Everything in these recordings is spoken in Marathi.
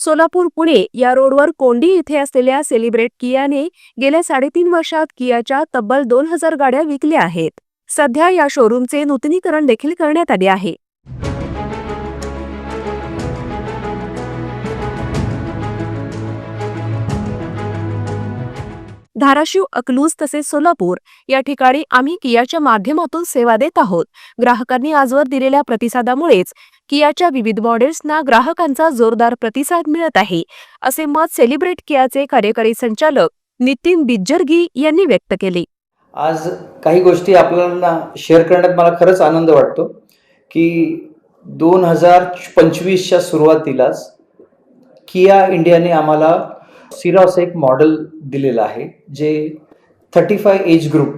सोलापूर पुणे या रोडवर कोंडी इथे असलेल्या सेलिब्रेट कियाने गेल्या साडेतीन वर्षात कियाच्या तब्बल दोन हजार गाड्या विकल्या आहेत. सध्या या शोरूमचे नूतनीकरण देखील करण्यात आले आहे. धाराशिव अकलूज तसेच सोलापूर या ठिकाणी आम्ही कियाच्या माध्यमातून सेवा देत आहोत. ग्राहकांनी आजवर दिलेल्या प्रतिसादामुळेच कियाच्या विविध मॉडेल्सना ग्राहकांचा जोरदार प्रतिसाद मिळत आहे असे मत सेलिब्रेट कियाचे कार्यकारी संचालक नितीन बिज्जरगी यांनी व्यक्त केले. आज काही गोष्टी आपल्याला शेअर करण्यात मला खरंच आनंद वाटतो की दोन हजार पंचवीसच्या सुरुवातीलाच किया इंडियाने आम्हाला सिरॉस एक मॉडेल दिलेलं आहे जे थर्टी फाय एज ग्रुप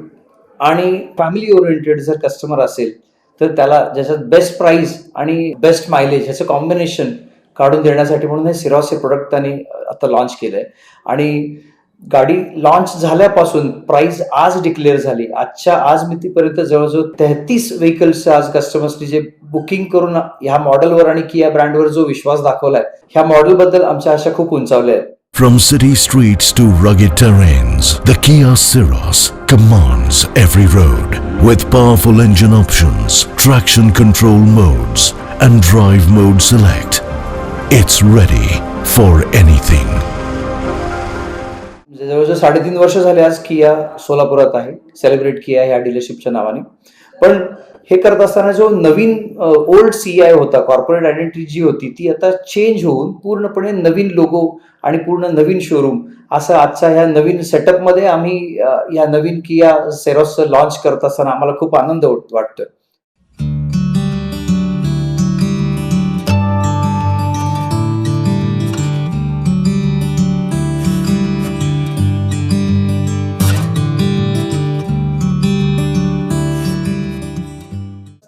आणि फॅमिली ओरिएंटेड जर कस्टमर असेल तर त्याला ज्याच्यात बेस्ट प्राईस आणि बेस्ट मायलेज ह्याचं कॉम्बिनेशन काढून देण्यासाठी म्हणून हे सिरॉस हे प्रोडक्ट त्यांनी आता लॉन्च केलं आहे आणि गाडी लॉन्च झाल्यापासून प्राइस आज डिक्लेअर झाली. आजच्या आज मितीपर्यंत जवळजवळ तेहतीस व्हेकल्स आज कस्टमर्सनी जे बुकिंग करून ह्या मॉडेलवर आणि किया ब्रँडवर जो विश्वास दाखवलाय ह्या मॉडेलबद्दल आमच्या आशा खूप उंचावल्या आहेत. From city streets to rugged terrains, the Kia Ceros commands every road. With powerful engine options, traction control modes, and drive mode select, it's ready for anything. म्हणजे जवळजवळ साडेतीन वर्ष झाले आज किया सोलापुरात आहे सेलिब्रेट किया ह्या डीलरशिपच्या नावाने पण हे करत असताना जो नवीन ओल्ड सी आय होता कॉर्पोरेट आयडेंटिटी जी होती ती आता चेंज होऊन पूर्णपणे नवीन लोगो आणि पूर्ण नवीन शोरूम असं आजच्या ह्या नवीन सेटअपमध्ये आम्ही या नवीन किया सेरॉसचं लॉन्च करत असताना आम्हाला खूप आनंद वाटतोय.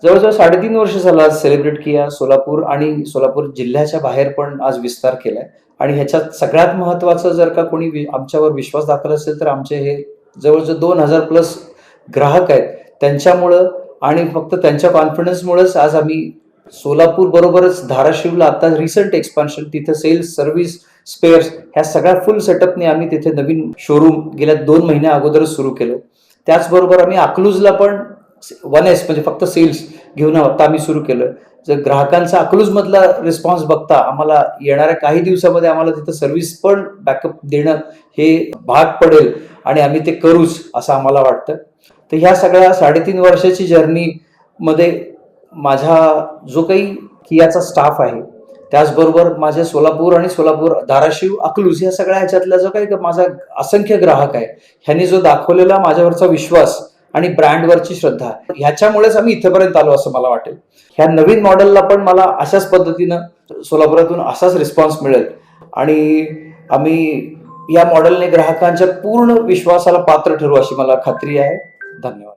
जवळजवळ साडेतीन वर्ष झालं आज सेलिब्रेट किया सोलापूर आणि सोलापूर जिल्ह्याच्या बाहेर पण आज विस्तार केलाय. आणि ह्याच्यात सगळ्यात महत्वाचं जर का कोणी वि- आमच्यावर विश्वास दाखल असेल तर आमचे हे जवळजवळ दोन हजार प्लस ग्राहक आहेत. त्यांच्यामुळं आणि फक्त त्यांच्या कॉन्फिडन्समुळेच आज आम्ही सोलापूर बरोबरच धाराशिवला आता रिसेंट एक्सपान्शन तिथं सेल्स सर्व्हिस स्पेअर्स ह्या सगळ्या फुल सेटअपने आम्ही तिथे नवीन शोरूम गेल्या दोन महिन्या अगोदरच सुरू केलं. त्याचबरोबर आम्ही अकलूजला पण वन एस म्हणजे फक्त सेल्स घेऊन आता आम्ही सुरू केलं जर ग्राहकांचा अकलूजमधला रिस्पॉन्स बघता आम्हाला येणाऱ्या काही दिवसामध्ये आम्हाला तिथं सर्व्हिस पण बॅकअप देणं हे भाग पडेल आणि आम्ही ते करूच असं आम्हाला वाटतं. तर ह्या सगळ्या साडेतीन वर्षाची जर्नीमध्ये माझा जो काही कियाचा स्टाफ आहे त्याचबरोबर माझे सोलापूर आणि सोलापूर धाराशिव अकलूज ह्या सगळ्या ह्याच्यातला जो काही माझा असंख्य ग्राहक आहे ह्यांनी जो दाखवलेला माझ्यावरचा विश्वास आणि ब्रँडवरची श्रद्धा. ह्याच्यामुळेच आम्ही इथेपर्यंत आलो असं मला वाटेल. ह्या नवीन मॉडेलला पण मला अशाच पद्धतीनं सोलापुरातून असाच रिस्पॉन्स मिळेल. आणि आम्ही या मॉडेलने ग्राहकांच्या पूर्ण विश्वासाला पात्र ठरू अशी मला खात्री आहे. धन्यवाद.